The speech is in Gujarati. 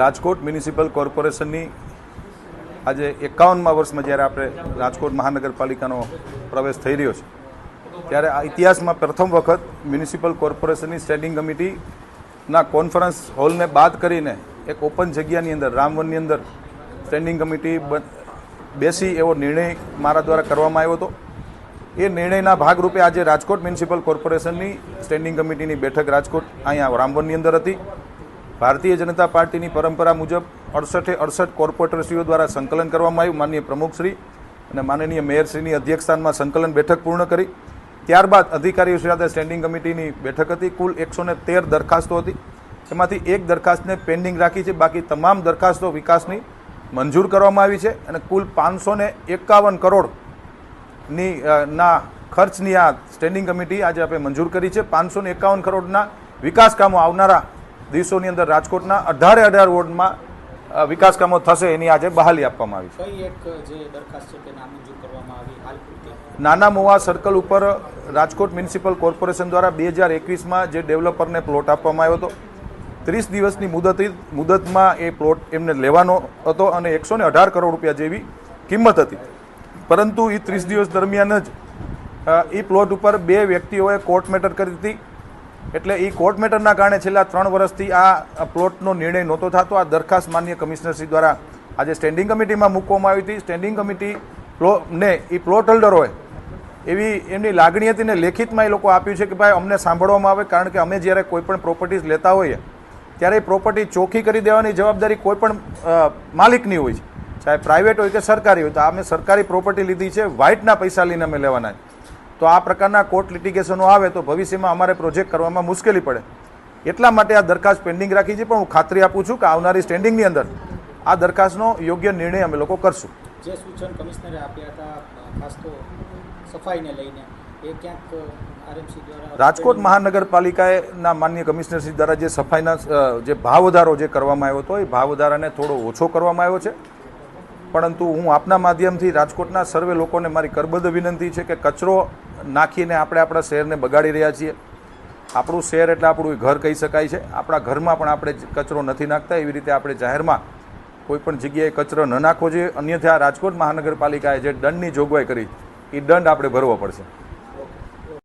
રાજકોટ મ્યુનિસિપલ કોર્પોરેશનની આજે એકાવનમાં વર્ષમાં જ્યારે આપણે રાજકોટ મહાનગરપાલિકાનો પ્રવેશ થઈ રહ્યો છે, ત્યારે આ ઇતિહાસમાં પ્રથમ વખત મ્યુનિસિપલ કોર્પોરેશનની સ્ટેન્ડિંગ કમિટીના કોન્ફરન્સ હોલને બાદ કરીને એક ઓપન જગ્યાની અંદર, રામવનની અંદર સ્ટેન્ડિંગ કમિટી બેસી એવો નિર્ણય મારા દ્વારા કરવામાં આવ્યો હતો. એ નિર્ણયના ભાગરૂપે આજે રાજકોટ મ્યુનિસિપલ કોર્પોરેશનની સ્ટેન્ડિંગ કમિટીની બેઠક રાજકોટ, અહીંયા રામવનની અંદર હતી. ભારતીય જનતા પાર્ટીની પરંપરા મુજબ અડસઠે અડસઠ કોર્પોરેટરશ્રીઓ દ્વારા સંકલન કરવામાં આવ્યું. માનનીય પ્રમુખશ્રી અને માનનીય મેયરશ્રીની અધ્યક્ષસ્થાનમાં સંકલન બેઠક પૂર્ણ કરી. ત્યારબાદ અધિકારીઓ સાથે સ્ટેન્ડિંગ કમિટીની બેઠક હતી. કુલ એકસો તેર દરખાસ્તો હતી. એમાંથી એક દરખાસ્તને પેન્ડિંગ રાખી છે. બાકી તમામ દરખાસ્તો વિકાસની મંજૂર કરવામાં આવી છે અને કુલ પાંચસો એકાવન કરોડની ના ખર્ચની આ સ્ટેન્ડિંગ કમિટી આજે આપણે મંજૂર કરી છે. પાંચસો એકાવન કરોડના વિકાસ કામો આવનારા દિવસોની અંદર રાજકોટના અઢારે અઢાર વોર્ડમાં વિકાસ કામો થશે એની આજે બહાલી આપવામાં આવી છે. નાના મોવા સર્કલ ઉપર રાજકોટ મ્યુનિસિપલ કોર્પોરેશન દ્વારા બે હજાર એકવીસમાં જે ડેવલપરને પ્લોટ આપવામાં આવ્યો હતો ત્રીસ દિવસની મુદત મુદતમાં એ પ્લોટ એમને લેવાનો હતો અને એકસો ને અઢાર કરોડ રૂપિયા જેવી કિંમત હતી. પરંતુ એ ત્રીસ દિવસ દરમિયાન જ એ પ્લોટ ઉપર બે વ્યક્તિઓએ કોર્ટ મેટર કરી હતી. એટલે એ કોર્ટ મેટરના કારણે છેલ્લા ત્રણ વર્ષથી આ પ્લોટનો નિર્ણય નહોતો થતો. આ દરખાસ્ત માન્ય કમિશનરશ્રી દ્વારા આજે સ્ટેન્ડિંગ કમિટીમાં મૂકવામાં આવી હતી. સ્ટેન્ડિંગ કમિટી ને એ પ્લોટ હોલ્ડરોએ એવી એમની લાગણી હતી ને લેખિતમાં એ લોકો આપ્યું છે કે ભાઈ અમને સાંભળવામાં આવે કારણ કે અમે જ્યારે કોઈ પણ પ્રોપર્ટીઝ લેતા હોઈએ ત્યારે એ પ્રોપર્ટી ચોખ્ખી કરી દેવાની જવાબદારી કોઈપણ માલિકની હોય છે. ચાહે પ્રાઇવેટ હોય કે સરકારી હોય. તો અમે સરકારી પ્રોપર્ટી લીધી છે. વ્હાઇટના પૈસા લઈને અમે લેવાના છે. તો આ પ્રકારના કોર્ટ લિટિગેશનો આવે તો ભવિષ્યમાં અમારે પ્રોજેક્ટ કરવામાં મુશ્કેલી પડે. એટલા માટે આ દરખાસ્ત પેન્ડિંગ રાખી છે પણ હું ખાતરી આપું છું કે આવનારી સ્ટેન્ડિંગની અંદર આ દરખાસ્તનો યોગ્ય નિર્ણય અમે લોકો કરશું. જે સૂચન કમિશનરે આપ્યા હતા ખાસ તો સફાઈને લઈને એ ક્યાંક રાજકોટ મહાનગરપાલિકાના માન્ય કમિશનરશ્રી દ્વારા જે સફાઈના જે ભાવ વધારો જે કરવામાં આવ્યો હતો એ ભાવ વધારાને થોડો ઓછો કરવામાં આવ્યો છે. પરંતુ હું આપના માધ્યમથી રાજકોટના સર્વે લોકોને મારી કરબદ્ધ વિનંતી છે કે કચરો નાખીને આપણે આપણા શહેરને બગાડી રહ્યા છીએ. આપણું શહેર એટલે આપણું ઘર કહી શકાય છે. આપણા ઘરમાં પણ આપણે કચરો નથી નાખતા. એવી રીતે આપણે જાહેરમાં કોઈપણ જગ્યાએ કચરો ન નાખવો જોઈએ. અન્યથા રાજકોટ મહાનગરપાલિકાએ જે દંડની જોગવાઈ કરી એ દંડ આપણે ભરવો પડશે.